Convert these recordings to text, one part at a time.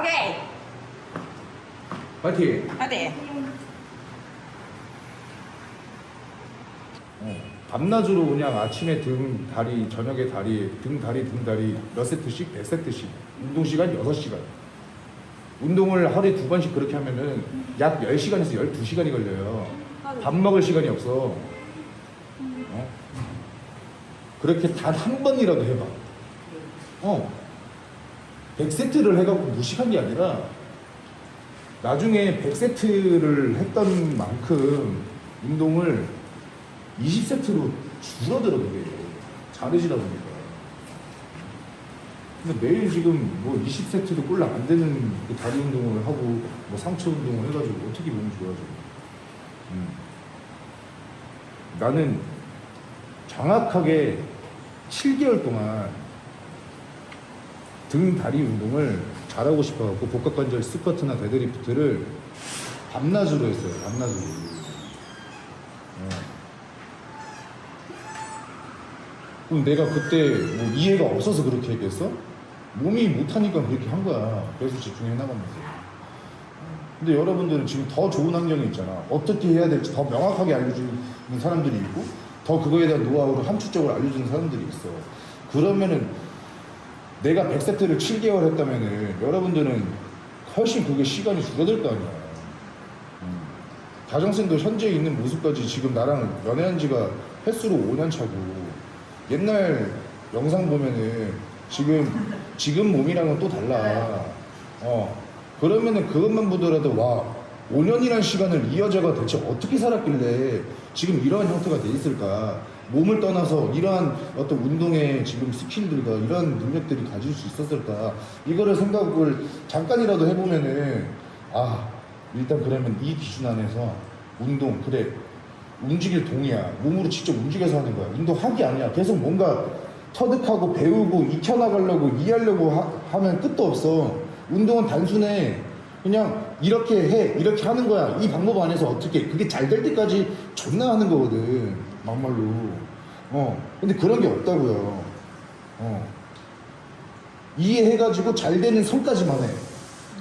오케이. 파이팅! 어디? 어, 밤낮으로 그냥 아침에 등, 다리, 저녁에 다리, 등, 다리, 등, 다리 몇 세트씩? 100세트씩. 운동 시간 6시간. 운동을 하루에 두 번씩 그렇게 하면은 약 10시간에서 12시간이 걸려요. 밥 먹을 시간이 없어. 어? 그렇게 단 한 번이라도 해봐. 어. 100세트를 해갖고 무식한 게 아니라 나중에 100세트를 했던 만큼 운동을 20세트로 줄어들어 그게 잘해지다 보니까 근데 매일 지금 뭐 20세트도 꼴랑 안 되는 그 다리 운동을 하고 뭐 상체 운동을 해가지고 어떻게 몸이 좋아져 음. 나는 정확하게 7개월 동안 등 다리 운동을 잘하고 싶어갖고 복합관절 스쿼트나 데드리프트를 밤낮으로 했어요 밤낮으로 어. 그럼 내가 그때 뭐 이해가 없어서 그렇게 얘기했어? 몸이 못하니까 그렇게 한 거야. 그래서 집중해 나가면서. 근데 여러분들은 지금 더 좋은 환경에 있잖아. 어떻게 해야 될지 더 명확하게 알려주는 사람들이 있고, 더 그거에 대한 노하우를 함축적으로 알려주는 사람들이 있어. 그러면은 내가 100세트를 7개월 했다면은 여러분들은 훨씬 그게 시간이 줄어들 거 아니야. 음. 가정생도 현재 있는 모습까지 지금 나랑 연애한 지가 횟수로 5년 차고 옛날 영상 보면은 지금 지금 몸이랑은 또 달라. 어 그러면은 그것만 보더라도 와 5년이란 시간을 이어져가 대체 어떻게 살았길래 지금 이러한 형태가 돼 있을까? 몸을 떠나서 이러한 어떤 운동의 지금 스킬들과 이러한 능력들이 가질 수 있었을까? 이거를 생각을 잠깐이라도 해보면은 아 일단 그러면 이 기준 안에서 운동 그래 움직일 동이야. 몸으로 직접 움직여서 하는 거야. 운동하기 아니야. 계속 뭔가 터득하고 배우고 익혀나가려고 이해하려고 하, 면 끝도 없어. 운동은 단순해. 그냥 이렇게 해 이렇게 하는 거야. 이 방법 안에서 어떻게 그게 잘 될 때까지 존나 하는 거거든 막말로. 어 근데 그런 게 없다고요. 어. 이해해가지고 잘 되는 선까지만 해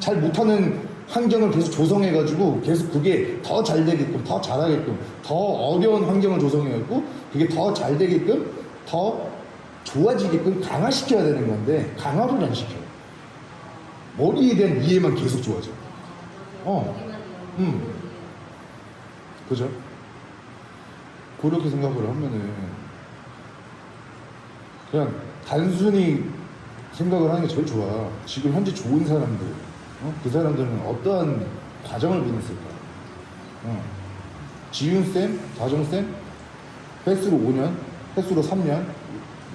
잘 못하는 환경을 계속 조성해가지고 계속 그게 더 잘 되게끔 더 잘하게끔 더 어려운 환경을 조성해갖고 그게 더 잘 되게끔 더 좋아지게끔 강화시켜야 되는 건데 강화를 안 시켜 머리에 대한 이해만 계속 좋아져. 어, 음, 그죠? 그렇게 생각을 하면은 그냥 단순히 생각을 하는 게 제일 좋아 지금 현재 좋은 사람들 어? 그 사람들은 어떠한 과정을 보냈을까? 어. 지윤쌤, 다정쌤, 횟수로 5년, 횟수로 3년,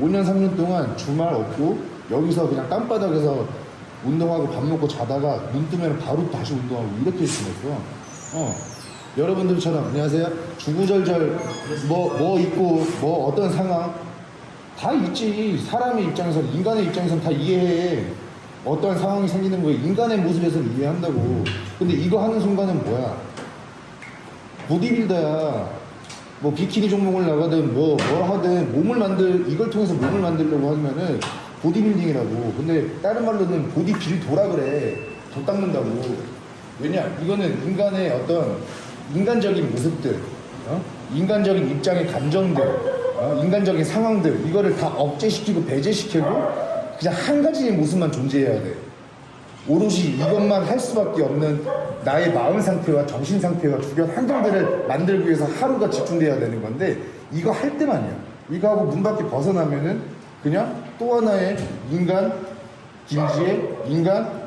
5년, 3년 동안 주말 없고 여기서 그냥 땀바닥에서 운동하고 밥 먹고 자다가 눈 뜨면 바로 다시 운동하고 이렇게 지냈어. 어. 여러분들처럼 안녕하세요. 주구절절 뭐, 뭐 있고 뭐 어떤 상황 다 있지. 사람의 입장에서 인간의 입장에서는 다 이해해. 어떠한 상황이 생기는 거에 인간의 모습에서는 이해한다고. 근데 이거 하는 순간은 뭐야? 보디빌더야. 뭐 비키니 종목을 나가든 뭐, 뭐 하든 몸을 만들, 이걸 통해서 몸을 만들려고 하면은 보디빌딩이라고. 근데 다른 말로는 보디빌도라 그래. 돈 닦는다고. 왜냐? 이거는 인간의 어떤 인간적인 모습들, 어? 인간적인 입장의 감정들, 어? 인간적인 상황들, 이거를 다 억제시키고 배제시키고 그냥 한 가지의 모습만 존재해야 돼. 오롯이 이것만 할 수밖에 없는 나의 마음 상태와 정신 상태와 주변 환경들을 만들기 위해서 하루가 집중돼야 되는 건데 이거 할 때만이야. 이거 하고 문 밖에 벗어나면은 그냥 또 하나의 인간 김지혜 인간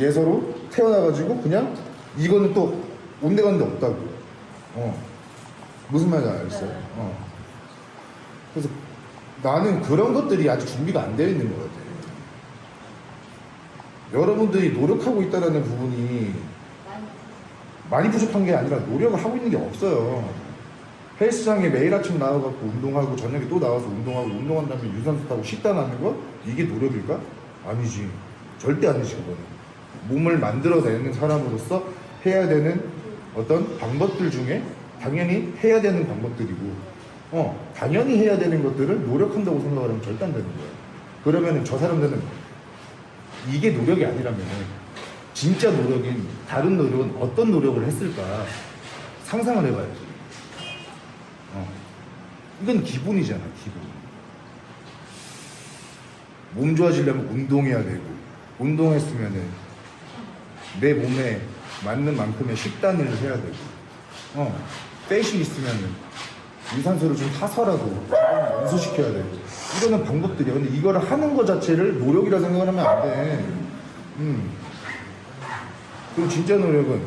예서로 태어나가지고 그냥 이거는 또 온데 간데 없다고. 어. 무슨 말인지 알겠어요? 어. 그래서 나는 그런 것들이 아직 준비가 안 되어 있는 것 같아요. 여러분들이 노력하고 있다는 부분이 많이 부족한 게 아니라 노력을 하고 있는 게 없어요. 헬스장에 매일 아침 나와갖고 운동하고 저녁에 또 나와서 운동하고 운동한 다음에 유산소 타고 식단하는 거? 이게 노력일까? 아니지. 절대 아니지, 그거는. 몸을 만들어내는 사람으로서 해야 되는 어떤 방법들 중에 당연히 해야 되는 방법들이고, 어, 당연히 해야 되는 것들을 노력한다고 생각을 하면 절대 안 되는 거예요. 그러면은 저 사람들은 이게 노력이 아니라면 진짜 노력인 다른 노력은 어떤 노력을 했을까 상상을 해봐야지. 어. 이건 기본이잖아, 기본. 몸 좋아지려면 운동해야 되고, 운동했으면은 내 몸에 맞는 만큼의 식단을 해야 되고, 어, 떼시 있으면은 유산소를 좀 타서라도 연소시켜야 되고, 이거는 방법들이야. 근데 이거를 하는 것 자체를 노력이라 생각을 하면 안 돼. 음. 그럼 진짜 노력은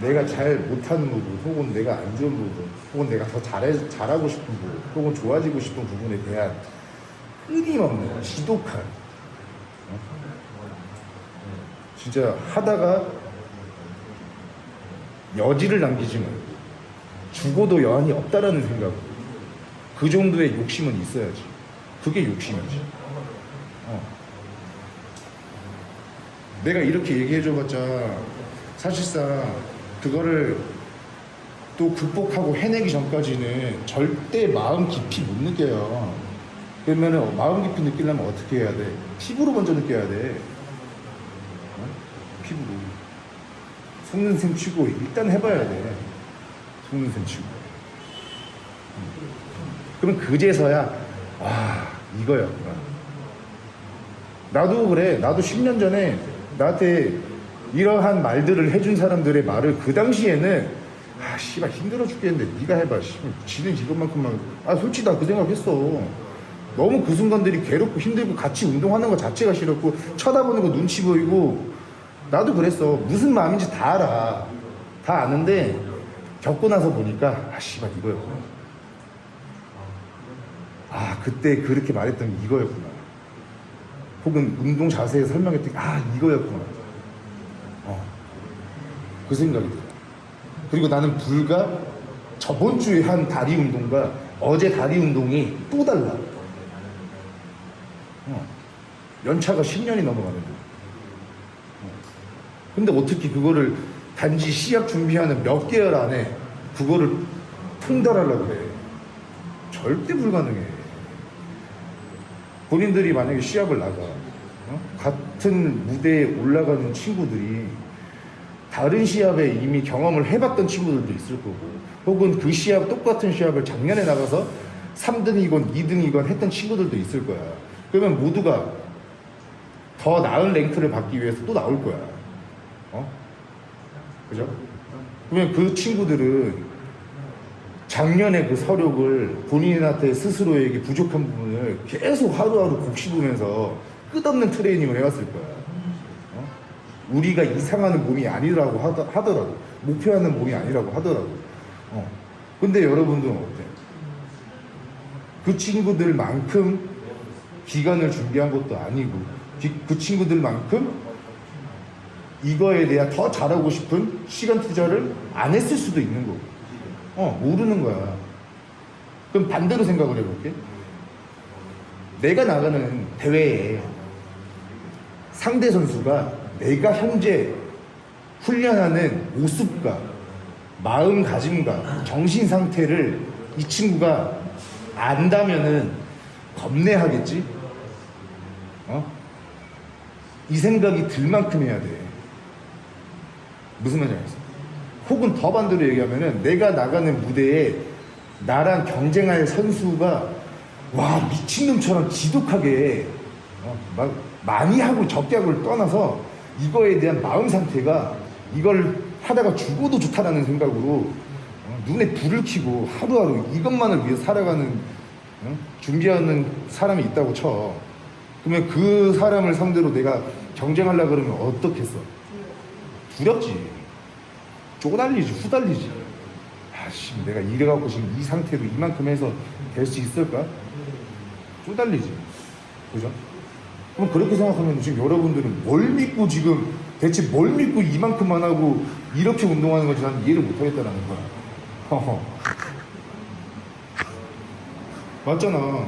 내가 잘 못하는 부분, 혹은 내가 안 좋은 부분, 혹은 내가 더 잘해, 잘하고 싶은 부분, 혹은 좋아지고 싶은 부분에 대한 끊임없는 지독한, 어? 진짜 하다가 여지를 남기지 말고, 죽어도 여한이 없다라는 생각, 그 정도의 욕심은 있어야지. 그게 욕심이지. 어. 내가 이렇게 얘기해줘봤자 사실상 그거를 또 극복하고 해내기 전까지는 절대 마음 깊이 못 느껴요. 그러면은 마음 깊이 느끼려면 어떻게 해야 돼? 피부로 먼저 느껴야 돼. 어? 피부로. 속는 셈 치고 일단 해봐야 돼. 속는 셈 치고. 음. 그러면 그제서야 와 이거였구나. 나도 그래. 나도 10년 전에 나한테 이러한 말들을 해준 사람들의 말을 그 당시에는 아 씨발 힘들어 죽겠는데 네가 해봐. 씨발 지는 이것만큼만 아 솔직히 나 그 생각했어. 너무 그 순간들이 괴롭고 힘들고 같이 운동하는 것 자체가 싫었고 쳐다보는 거 눈치 보이고 나도 그랬어. 무슨 마음인지 다 알아. 다 아는데 겪고 나서 보니까 아 씨발 이거였구나. 아 그때 그렇게 말했던 게 이거였구나. 혹은 운동 자세에 설명했더니 아 이거였구나. 어. 그 생각이 들어. 그리고 나는 불과 저번 주에 한 다리 운동과 어제 다리 운동이 또 달라. 어. 연차가 10년이 넘어가는데. 어. 근데 어떻게 그거를 단지 시합 준비하는 몇 개월 안에 그거를 통달하려고 해. 절대 불가능해. 본인들이 만약에 시합을 나가 어? 같은 무대에 올라가는 친구들이 다른 시합에 이미 경험을 해봤던 친구들도 있을 거고 혹은 그 시합 똑같은 시합을 작년에 나가서 3등이건 2등이건 했던 친구들도 있을 거야 그러면 모두가 더 나은 랭크를 받기 위해서 또 나올 거야 어? 그죠? 그러면 그 친구들은 작년에 그 서력을 본인한테 스스로에게 부족한 부분을 계속 하루하루 곱씹으면서 끝없는 트레이닝을 해왔을 거야. 어? 우리가 이상하는 몸이 아니라고 하더, 하더라도, 목표하는 몸이 아니라고 하더라도. 어. 근데 여러분들은 어때? 그 친구들만큼 기간을 준비한 것도 아니고, 기- 그 친구들만큼 이거에 대한 더 잘하고 싶은 시간 투자를 안 했을 수도 있는 거고. 어, 모르는 거야. 그럼 반대로 생각을 해볼게. 내가 나가는 대회에 상대 선수가 내가 현재 훈련하는 모습과 마음가짐과 정신 상태를 이 친구가 안다면은 겁내하겠지? 어? 이 생각이 들 만큼 해야 돼. 무슨 말인지 알겠어? 혹은 더 반대로 얘기하면은 내가 나가는 무대에 나랑 경쟁할 선수가 와 미친놈처럼 지독하게 어, 막 많이 하고 적게 하고를 떠나서 이거에 대한 마음 상태가 이걸 하다가 죽어도 좋다라는 생각으로 어, 눈에 불을 켜고 하루하루 이것만을 위해 살아가는 어? 준비하는 사람이 있다고 쳐 그러면 그 사람을 상대로 내가 경쟁하려 그러면 어떻겠어 두렵지. 쪼달리지 후달리지. 아씨 내가 이래갖고 지금 이 상태로 이만큼 해서 될 수 있을까? 쪼달리지. 그죠? 그럼 그렇게 생각하면 지금 여러분들은 뭘 믿고 지금 대체 뭘 믿고 이만큼만 하고 이렇게 운동하는 건지 나는 이해를 못하겠다라는 거야. 허허. 맞잖아.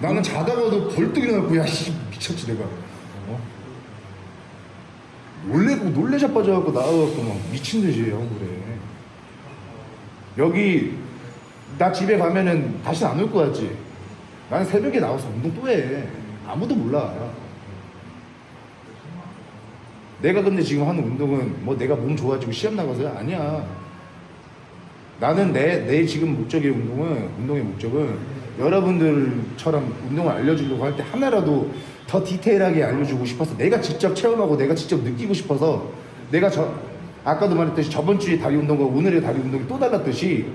나는 자다가도 벌떡 일어나고 야 씨 미쳤지 내가. 어? 놀래고 놀래 자빠져갖고 나와갖고 막 미친 듯이 하고 그래. 여기 나 집에 가면은 다시 안올거 같지? 나는 새벽에 나와서 운동 또 해. 아무도 몰라. 내가 근데 지금 하는 운동은 뭐 내가 몸 좋아지고 시합 나가서야 아니야. 나는 내, 내 지금 목적의 운동은, 운동의 목적은 여러분들처럼 운동을 알려주려고 할 때 하나라도 더 디테일하게 알려주고 싶어서 내가 직접 체험하고 내가 직접 느끼고 싶어서 내가 저, 아까도 말했듯이 저번 주에 다리 운동과 오늘의 다리 운동이 또 달랐듯이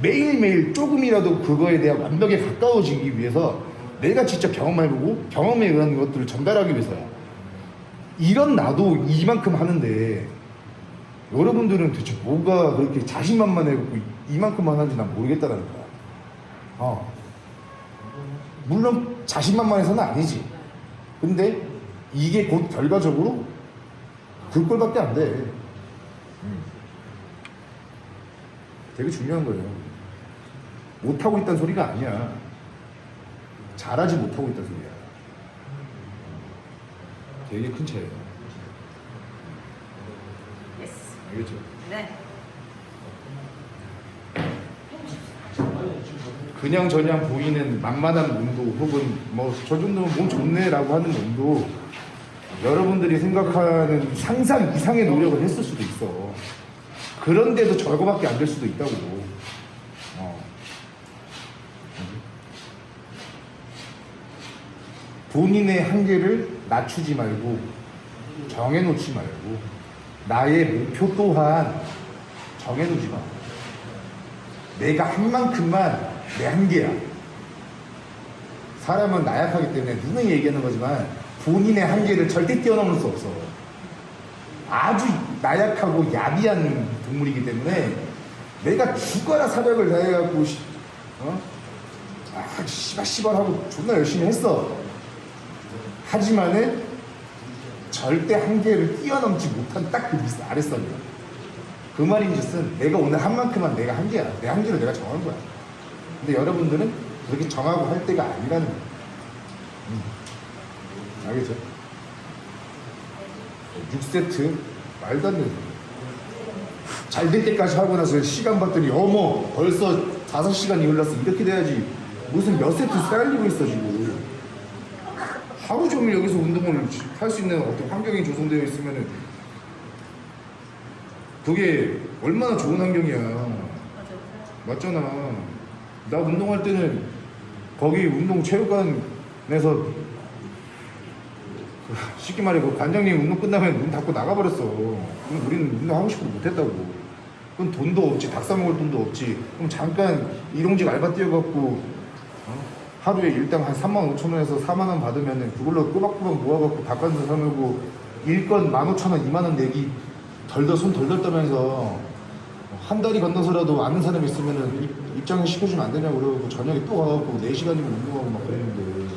매일매일 조금이라도 그거에 대한 완벽에 가까워지기 위해서 내가 직접 경험해보고 경험에 의한 것들을 전달하기 위해서야. 이런 나도 이만큼 하는데 여러분들은 대체 뭐가 그렇게 자신만만해갖고 이만큼만 하는지 난 모르겠다라는 거야. 어. 물론 자신만만해서는 아니지. 근데 이게 곧 결과적으로 그 꼴밖에 안 돼. 음. 되게 중요한 거예요. 못하고 있다는 소리가 아니야. 잘하지 못하고 있다는 소리야. 되게 큰 차이야. 예스. 알겠죠? 네. 그냥 저냥 보이는 만만한 몸도 혹은 뭐 저 정도면 몸 좋네라고 하는 몸도 여러분들이 생각하는 상상 이상의 노력을 했을 수도 있어. 그런데도 저거밖에 안 될 수도 있다고. 어. 본인의 한계를 낮추지 말고 정해놓지 말고 나의 목표 또한 정해놓지 마. 내가 한 만큼만 내 한계야. 사람은 나약하기 때문에 누누이 얘기하는 거지만 본인의 한계를 절대 뛰어넘을 수 없어. 아주 나약하고 야비한 동물이기 때문에 내가 죽어라 사력을 다해갖고 씨, 어? 아, 씨발 씨발 하고 존나 열심히 했어. 하지만은 절대 한계를 뛰어넘지 못한 딱그밑 아랫선이야. 그 말인즉슨 내가 오늘 한 만큼만 내가 한계야. 내 한계를 내가 정한 거야. 근데 여러분들은 그렇게 정하고 할 때가 아니라는 거야. 음. 알겠죠? 6세트 말도 안 되는 잘될 때까지 하고 나서 시간 봤더니 어머 벌써 5시간이 흘렀어 이렇게 돼야지 무슨 몇 세트 쌓이고 있어 지금 하루 종일 여기서 운동을 할 수 있는 어떤 환경이 조성되어 있으면은 그게 얼마나 좋은 환경이야. 맞잖아. 나 운동할 때는 거기 운동 체육관에서 그 쉽게 말해 그 관장님 운동 끝나면 문 닫고 나가버렸어. 우리는 운동하고 싶어도 못했다고. 그럼 돈도 없지, 닭 사 먹을 돈도 없지. 그럼 잠깐 일용직 알바 뛰어갖고 어? 하루에 일당 한 3만 5천 원에서 4만 원 받으면은 그걸로 꼬박꼬박 모아갖고 닭가슴살 사 먹고 일건 1만 5천 원, 2만 원 내기 덜덜 손 덜덜 떠면서 한 달이 건너서라도 아는 사람 있으면은 입- 입장을 시켜주면 안 되냐고 그러고 저녁에 또 가갖고 4시간이면 운동하고 막 그랬는데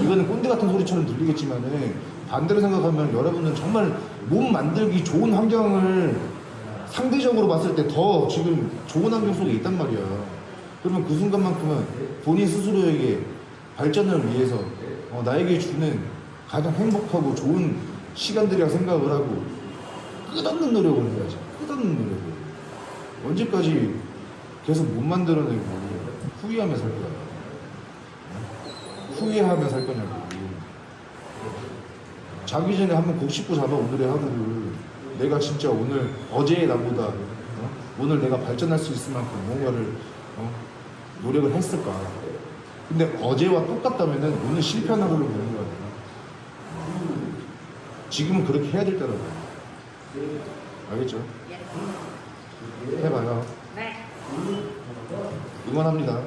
이거는 꼰대 같은 소리처럼 들리겠지만은 반대로 생각하면 여러분은 정말 몸 만들기 좋은 환경을 상대적으로 봤을 때 더 지금 좋은 환경 속에 있단 말이야. 그러면 그 순간만큼은 본인 스스로에게 발전을 위해서 어, 나에게 주는 가장 행복하고 좋은 시간들이라 생각을 하고 끝없는 노력을 해야지. 끝없는 노력을. 언제까지 계속 못 만들어내고 후회하며 살 거야. 후회하며 살 거냐고. 자기 전에 한번 곡 씹고 잡아 오늘의 하루를. 내가 진짜 오늘 어제의 나보다 어? 오늘 내가 발전할 수 있을 만큼 뭔가를 어? 노력을 했을까. 근데 어제와 똑같다면은 오늘 실패한 하루를 보는 거야. 지금은 그렇게 해야 될 때라고. 알겠죠? 예. 해봐요. 네. 응원합니다.